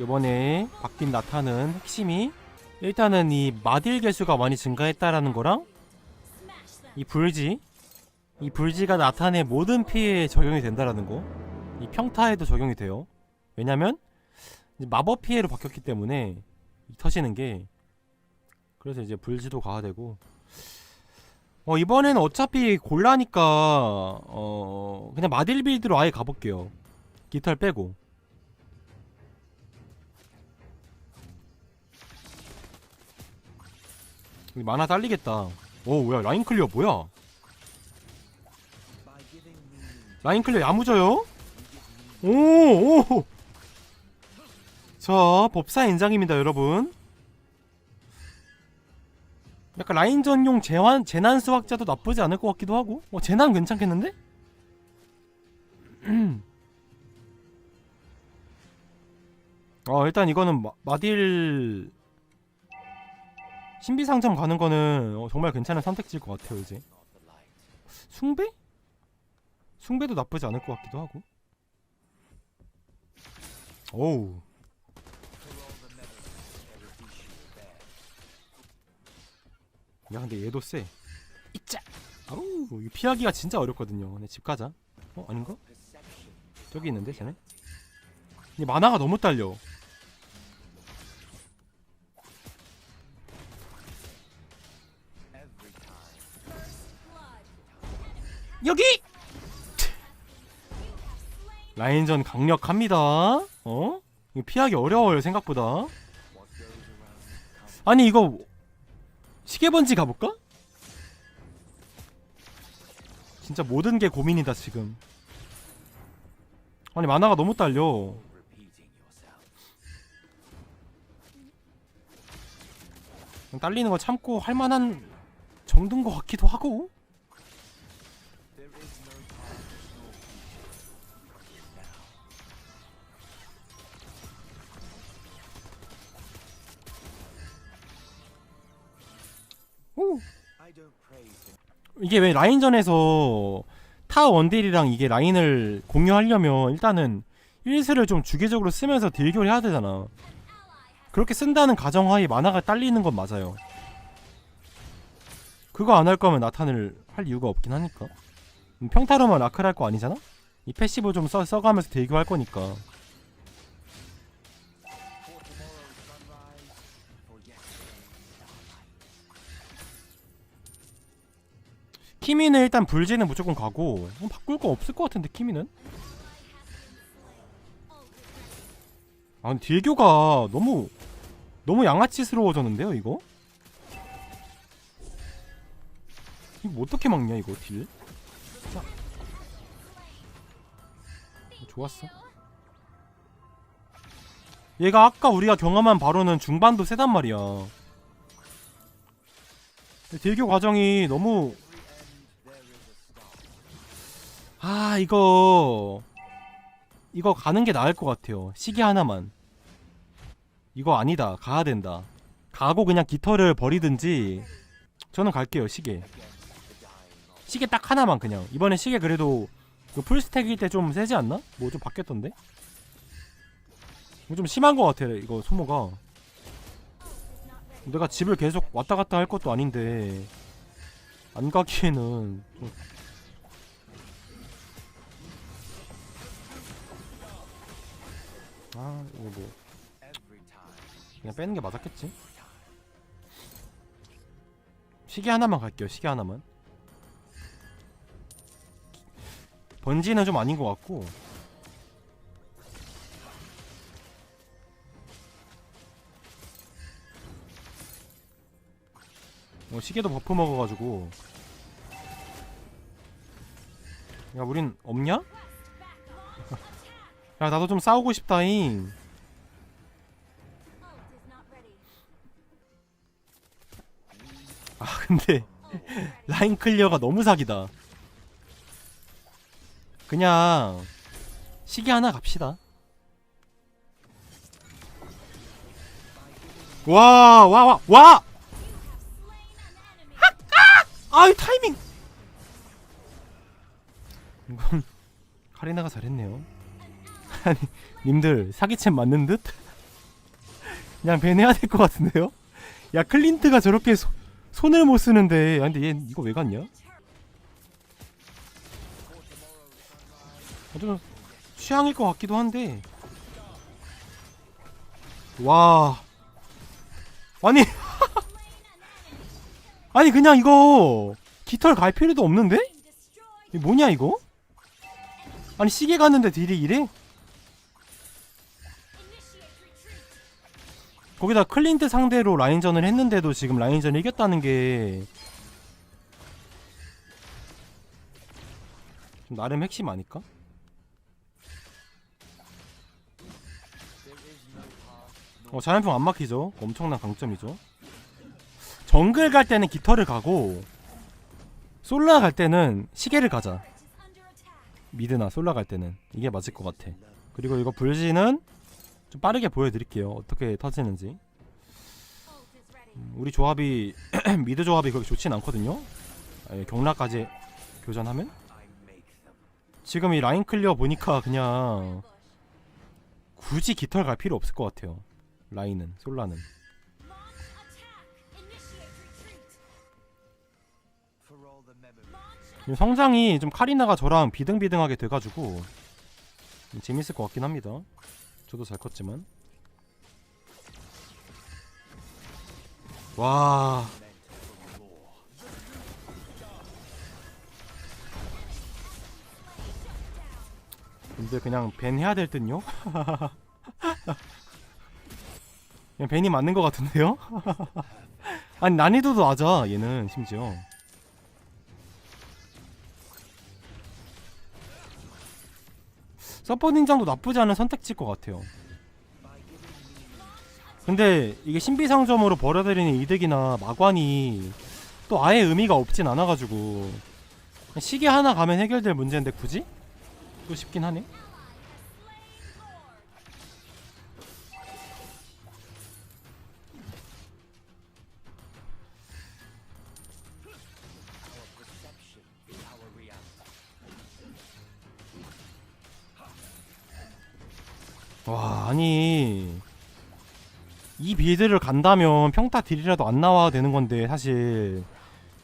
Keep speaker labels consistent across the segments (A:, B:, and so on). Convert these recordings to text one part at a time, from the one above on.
A: 이번에 바뀐 나타는 핵심이 일단은 이 마딜 개수가 많이 증가했다라는 거랑 이 불지 이 불지가 나타내 모든 피해에 적용이 된다라는 거. 이 평타에도 적용이 돼요. 왜냐면 마법 피해로 바뀌었기 때문에 이 터지는 게 그래서 이제 불지도 강화되고 어 이번에는 어차피 골라니까 어 그냥 마딜 빌드로 아예 가볼게요. 깃털 빼고 만화 딸리겠다. 오 뭐야 라인 클리어 뭐야? 라인 클리어 야무져요? 오 오. 자 법사 인장입니다 여러분. 약간 라인 전용 재환 재난 수학자도 나쁘지 않을 것 같기도 하고. 어 재난 괜찮겠는데? 어 일단 이거는 마, 마딜 신비상점 가는 거는 어, 정말 괜찮은 선택지일 것 같아요 이제. 숭배? 숭배도 나쁘지 않을 것 같기도 하고. 오우. 야 근데 얘도 세 이짜 아우 피하기가 진짜 어렵거든요. 근데 집 가자. 어 아닌가? 저기 있는데 쟤네? 이 만화가 너무 딸려 여기! 라인전 강력합니다. 어? 이거 피하기 어려워요 생각보다. 아니 이거 시계번지 가볼까? 진짜 모든 게 고민이다 지금. 아니 만화가 너무 딸려. 딸리는 거 참고 할만한 정도인 것 같기도 하고 오. 이게 왜 라인전에서 타 원딜이랑 이게 라인을 공유하려면 일단은 1스를 좀 주기적으로 쓰면서 딜교를 해야 되잖아. 그렇게 쓴다는 가정하에 만화가 딸리는 건 맞아요. 그거 안 할 거면 나탄을 할 이유가 없긴 하니까. 음, 평타로만 라클 할거 아니잖아? 이 패시브 좀 써, 써가면서 딜교할 거니까. 키미는 일단 불지는 무조건 가고 어, 바꿀 거 없을 것 같은데 키미는? 아 근데 딜교가 너무 너무 양아치스러워졌는데요 이거? 이거 뭐 어떻게 막냐 이거 딜? 자. 어, 좋았어. 얘가 아까 우리가 경험한 바로는 중반도 세단 말이야. 딜교 과정이 너무 아 이거 이거 가는 게 나을 것 같아요. 시계 하나만. 이거 아니다. 가야 된다. 가고 그냥 깃털을 버리든지 저는 갈게요 시계. 시계 딱 하나만 그냥. 이번에 시계 그래도 그 풀스택일 때 좀 세지 않나? 뭐 좀 바뀌었던데? 좀 심한 것 같아 이거 소모가. 내가 집을 계속 왔다 갔다 할 것도 아닌데 안 가기에는 좀 아 이거 뭐. 그냥 빼는 게 맞았겠지? 시계 하나만 갈게요 시계 하나만. 번지는 좀 아닌 것 같고. 어, 시계도 버프 먹어가지고. 야 우린 없냐? 야 나도 좀 싸우고 싶다잉. 아 근데 라인 클리어가 너무 사기다. 그냥 시계 하나 갑시다. 와 와 와 와! 아이 타이밍! 이건 카리나가 잘했네요 아니 님들 사기챔 맞는 듯? 그냥 밴해야 될 것 같은데요? 야 클린트가 저렇게 소, 손을 못 쓰는데 야, 근데 얘 이거 왜 갔냐? 아, 좀 취향일 것 같기도 한데 와 아니 아니 그냥 이거 깃털 갈 필요도 없는데? 이게 뭐냐 이거? 아니 시계 갔는데 딜이 이래? 거기다 클린트 상대로 라인전을 했는데도 지금 라인전을 이겼다는 게좀 나름 핵심 아닐까? 어 자연풍 안 막히죠? 엄청난 강점이죠. 정글 갈 때는 깃털을 가고 솔라 갈 때는 시계를 가자. 미드나 솔라 갈 때는 이게 맞을 것 같아. 그리고 이거 불지는 좀 빠르게 보여드릴게요. 어떻게 터지는지. 음, 우리 조합이 미드 조합이 그렇게 좋진 않거든요. 아예 경락까지 교전하면 지금 이 라인 클리어 보니까 그냥 굳이 깃털 갈 필요 없을 것 같아요. 라인은 솔라는. 성장이 좀 카리나가 저랑 비등비등하게 돼가지고 좀 재밌을 것 같긴 합니다. 저도 잘 컸지만. 와. 근데 그냥 밴 해야 될 듯요? 그냥 밴이 맞는 것 같은데요? 아니 난이도도 낮아 얘는 심지어 서퍼 닌장도 나쁘지 않은 선택지일 것 같아요 근데 이게 신비상점으로 벌어들이는 이득이나 마관이 또 아예 의미가 없진 않아가지고 시계 하나 가면 해결될 문제인데 굳이? 또 싶긴 하네 이 빌드를 간다면 평타 딜이라도 안 나와야 되는 건데 사실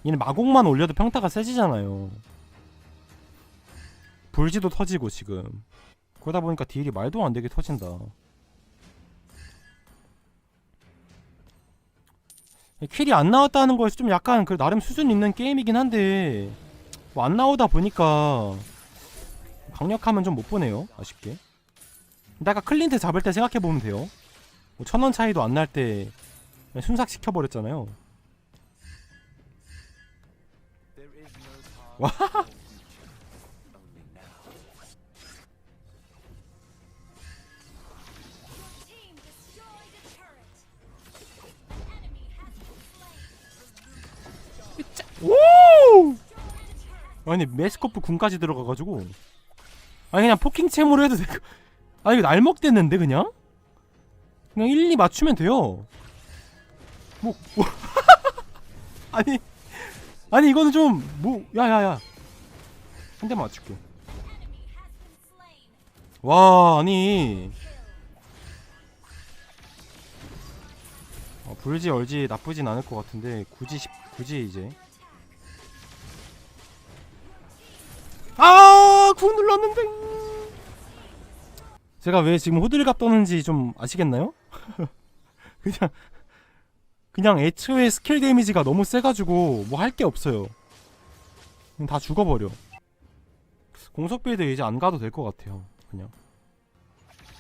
A: 얘는 마곡만 올려도 평타가 세지잖아요. 불지도 터지고 지금. 그러다 보니까 딜이 말도 안 되게 터진다. 킬이 안 나왔다는 거에서 좀 약간 그 나름 수준 있는 게임이긴 한데 뭐 안 나오다 보니까 강력하면 좀 못 보네요 아쉽게. 아까 클린트 잡을 때 생각해보면 돼요 뭐 천원 차이도 안 날 때 순삭 시켜 버렸잖아요 와 오! 아니 메스코프 군까지 들어가가지고 아니 그냥 포킹챔으로 해도 되고 아니 이거 날먹됐는데 그냥? 그냥 1, 2 맞추면 돼요. 뭐, 뭐. 아니 아니 이거는 좀 뭐 야야야. 한 대만 맞출게. 와 아니. 어, 불지 얼지 나쁘진 않을 것 같은데 굳이 십- 굳이 이제. 아궁 눌렀는데. 제가 왜 지금 호들갑 떠는지 좀 아시겠나요? 그냥 그냥 애초에 스킬 데미지가 너무 세가지고 뭐 할 게 없어요. 그냥 다 죽어버려. 공속 빌드 이제 안 가도 될 것 같아요 그냥.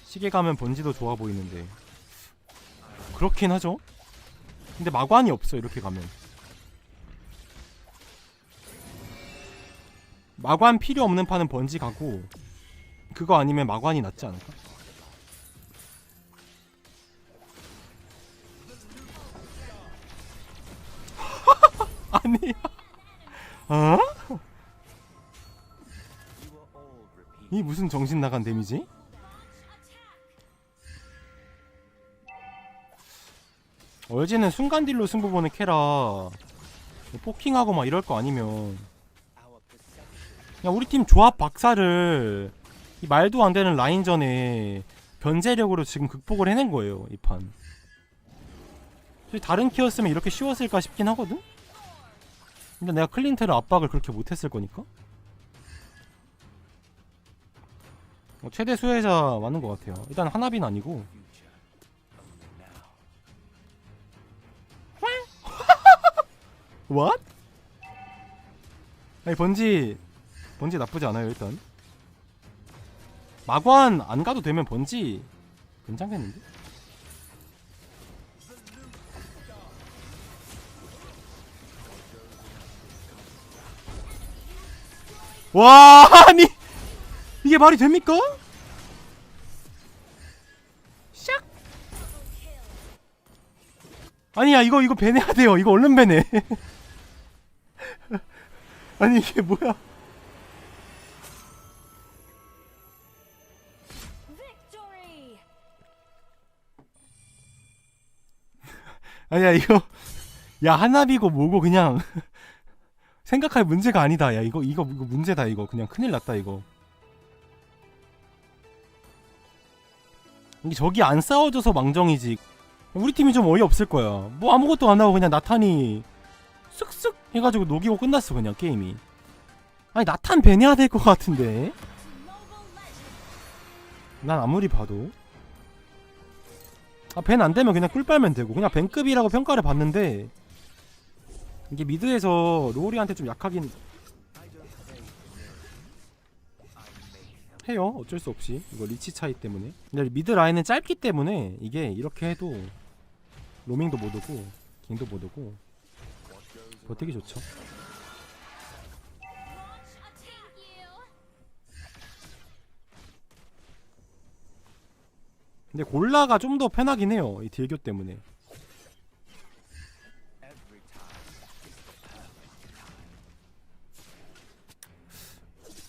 A: 시계 가면 번지도 좋아 보이는데. 그렇긴 하죠? 근데 마관이 없어 이렇게 가면. 마관 필요 없는 판은 번지 가고 그거 아니면 마관이 낫지 않을까? 아니 어? 이 무슨 정신 나간 데미지? 얼지는 순간 딜로 승부 보는 캐라 포킹하고 막 이럴 거 아니면 그냥 우리 팀 조합 박살을 이 말도 안 되는 라인전에 변제력으로 지금 극복을 해낸 거예요 이 판. 솔직히 다른 키였으면 이렇게 쉬웠을까 싶긴 하거든? 근데 내가 클린트를 압박을 그렇게 못했을 거니까? 어, 최대 수혜자 맞는 것 같아요. 일단 하나빈 아니고. What? 아니 번지 번지 나쁘지 않아요 일단. 마관 안 가도 되면 번지 괜찮겠는데? 와 아니. 이게 말이 됩니까? 샥. 아니야 이거 이거 배내야 돼요. 이거 얼른 배내. 아니 이게 뭐야! 아니야 이거. 야 하나비고 뭐고 그냥 생각할 문제가 아니다. 야 이거 이거 이거 문제다 이거. 그냥 큰일 났다 이거. 이게 저기 안 싸워줘서 망정이지. 우리 팀이 좀 어이없을 거야. 뭐 아무것도 안 하고 그냥 나탄이 쓱쓱 해가지고 녹이고 끝났어 그냥 게임이. 아니 나탄 배내야 될 것 같은데! 난 아무리 봐도. 아, 벤 안 되면 그냥 꿀 빨면 되고. 그냥 벤급이라고 평가를 받는데 이게 미드에서 로리한테 좀 약하긴 해요. 어쩔 수 없이. 이거 리치 차이 때문에. 근데 미드 라인은 짧기 때문에 이게 이렇게 해도 로밍도 못 오고 갱도 못 오고. 버티기 좋죠! 근데 골라가 좀 더 편하긴 해요. 이 딜교 때문에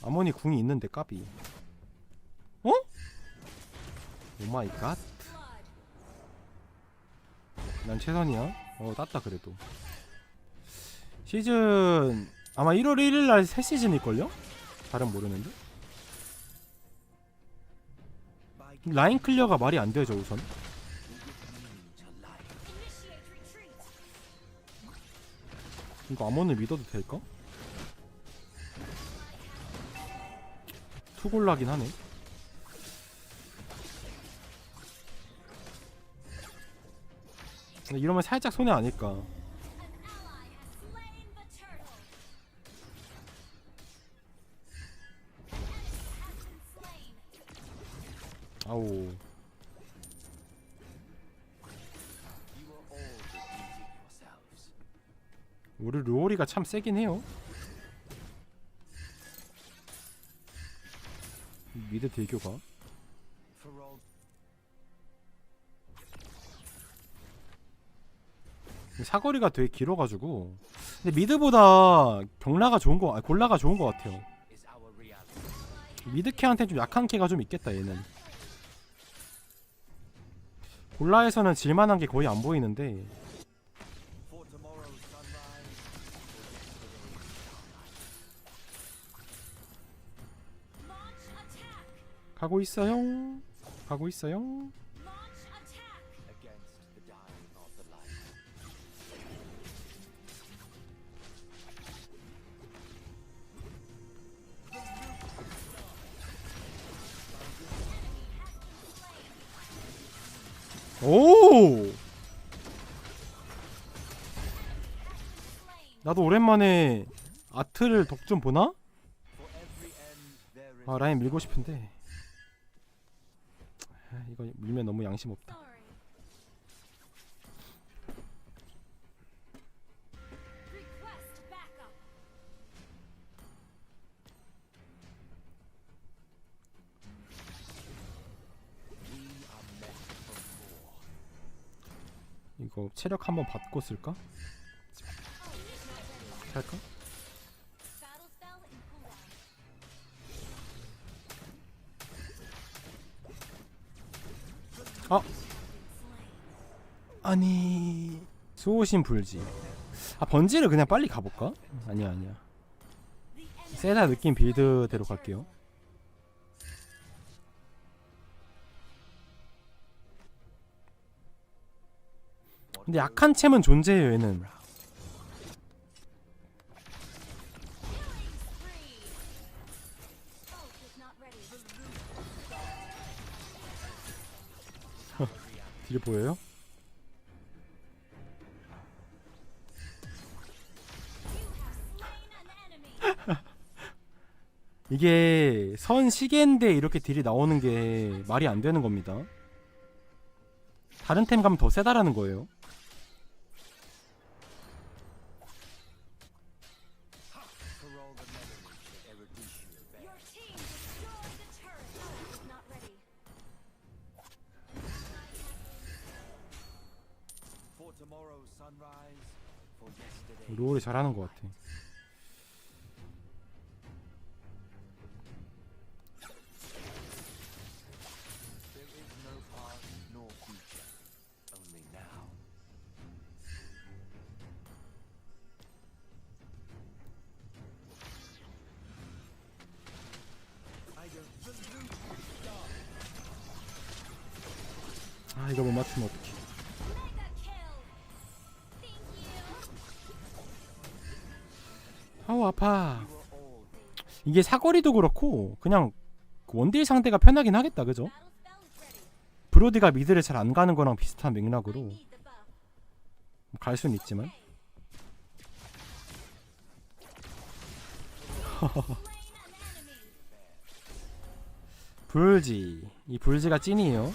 A: 아모니 궁이 있는데 까비 어? 오마이 갓. 난 최선이야. 어, 땄다 그래도. 시즌 아마 1월 1일 날 새 시즌일걸요? 잘은 모르는데. 라인 클리어가 말이 안 되죠, 우선. 이거 아몬을 믿어도 될까? 투골라긴 하네. 근데 이러면 살짝 손해 아닐까. 아우. 우리 르오리가 참 세긴 해요. 미드 대교가. 사거리가 되게 길어가지고 근데 미드보다 경라가 좋은 거, 아 골라가 좋은 거 같아요. 미드 캐한테 좀 약한 캐가 좀 있겠다 얘는. 골라에서는 질만한 게 거의 안 보이는데 가고 있어요. 가고 있어요. 오! 나도 오랜만에 아트를 덕좀 보나? 아 라인 밀고 싶은데 아, 이거 밀면 너무 양심 없다. 이거 체력 한번 받고 쓸까? 할까? 아. 아니 수호신 불지. 아 번지를 그냥 빨리 가볼까? 아니야 아니야. 세다 느낌 빌드대로 갈게요. 근데 약한 챔은 존재해요 얘는 딜 보여요? 이게 선 시계인데 이렇게 딜이 나오는 게 말이 안 되는 겁니다 다른 템 가면 더 세다라는 거예요 롤이 잘하는 것 같아 아 이거 못 맞추면 어떡해
B: all
A: 이게 사거리도 그렇고 그냥 그 원딜 상대가 편하긴 하겠다 그죠? 브로디가 미드를 잘 안 가는 거랑 비슷한 맥락으로. 갈 수는 있지만. 불지 이 불지가 찐이에요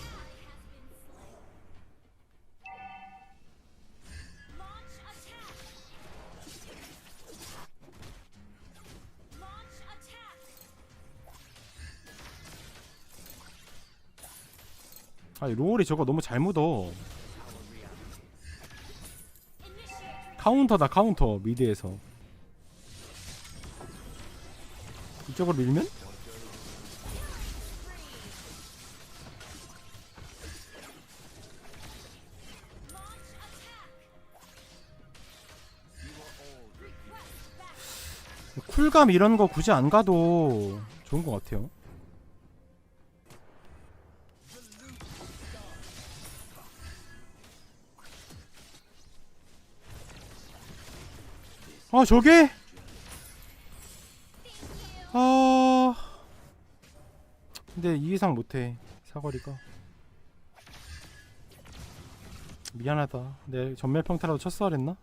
A: 아 롤이 저거 너무 잘 묻어. 카운터다 카운터 미드에서 이쪽으로 밀면? 쿨감 이런 거 굳이 안 가도 좋은 것 같아요 아 저게? 아 근데 이 이상 못해 사거리가 미안하다 내 전멸 평타라도 쳤어야 했나?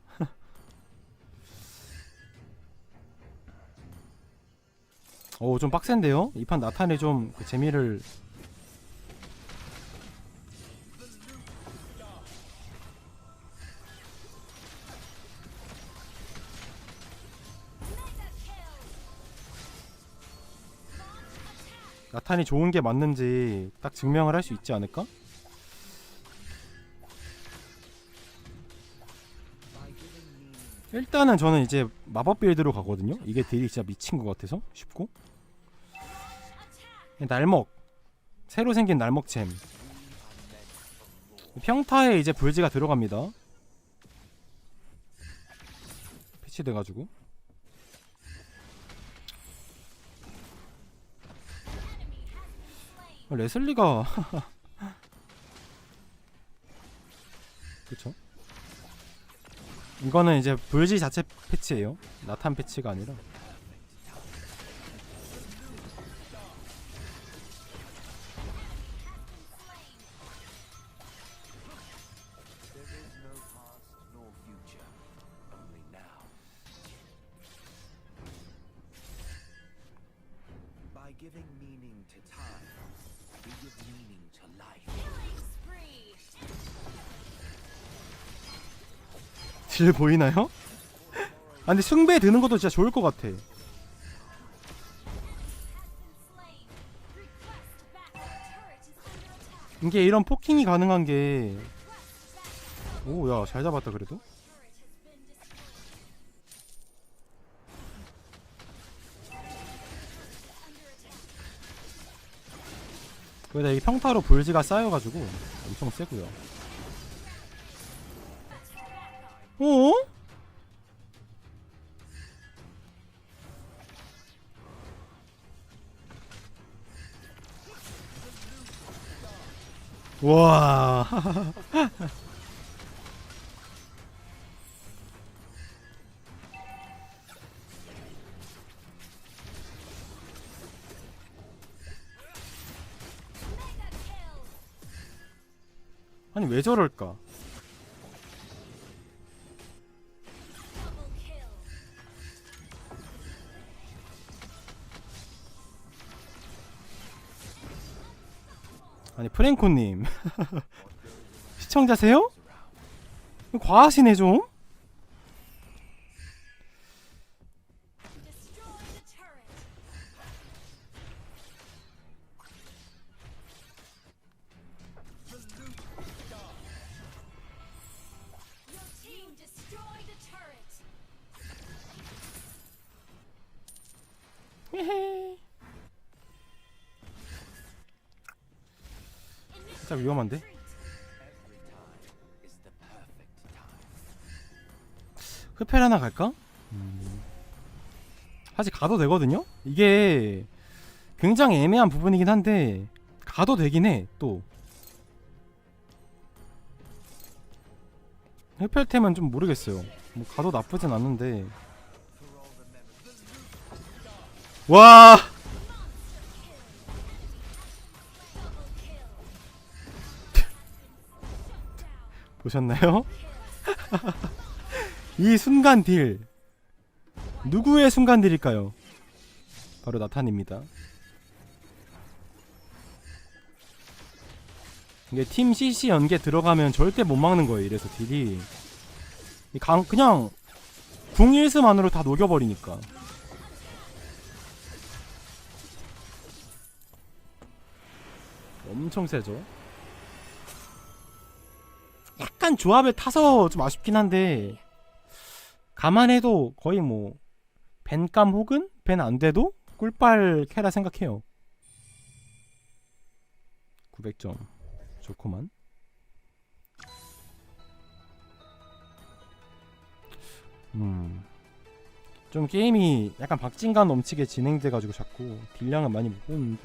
A: 오 좀 빡센데요? 이 판 나탄에 좀 그 재미를 나탄이 좋은 게 맞는지 딱 증명을 할 수 있지 않을까? 일단은 저는 이제 마법 빌드로 가거든요. 이게 딜이 진짜 미친 것 같아서 쉽고 날먹 새로 생긴 날먹챔 평타에 이제 불지가 들어갑니다. 패치돼가지고 레슬리가 그쵸? 이거는 이제 불지 자체 패치예요. 나탄 패치가 아니라.
B: giving meaning to time,
A: 딜 보이나요? 아 근데 숭배 드는 것도 진짜 좋을 것 같아. 이게 이런 포킹이 가능한 게. 오 야 잘 잡았다 그래도. 거기다 이 평타로 불지가 쌓여가지고 엄청 세고요. 어? 와 왜 저럴까? 아니 프랭코님 시청자세요? 과하시네 좀. 위험한데? 흡혈 하나 갈까? 음. 사실 가도 되거든요? 이게 굉장히 애매한 부분이긴 한데 가도 되긴 해 또. 흡혈템은 좀 모르겠어요. 뭐 가도 나쁘진 않는데. 와 보셨나요? 이 순간 딜 누구의 순간 딜일까요? 바로 나탄입니다. 이게 팀 CC 연계 들어가면 절대 못 막는 거예요. 이래서 딜이 이강 그냥 궁 1스만으로 다 녹여버리니까. 엄청 세죠. 약간 조합을 타서 좀 아쉽긴 한데 감안해도 거의 뭐 벤감 혹은 벤 안 돼도 꿀빨 캐라 생각해요. 900점 좋구만. 음. 좀 게임이 약간 박진감 넘치게 진행돼가지고 자꾸 딜량은 많이 못 보는데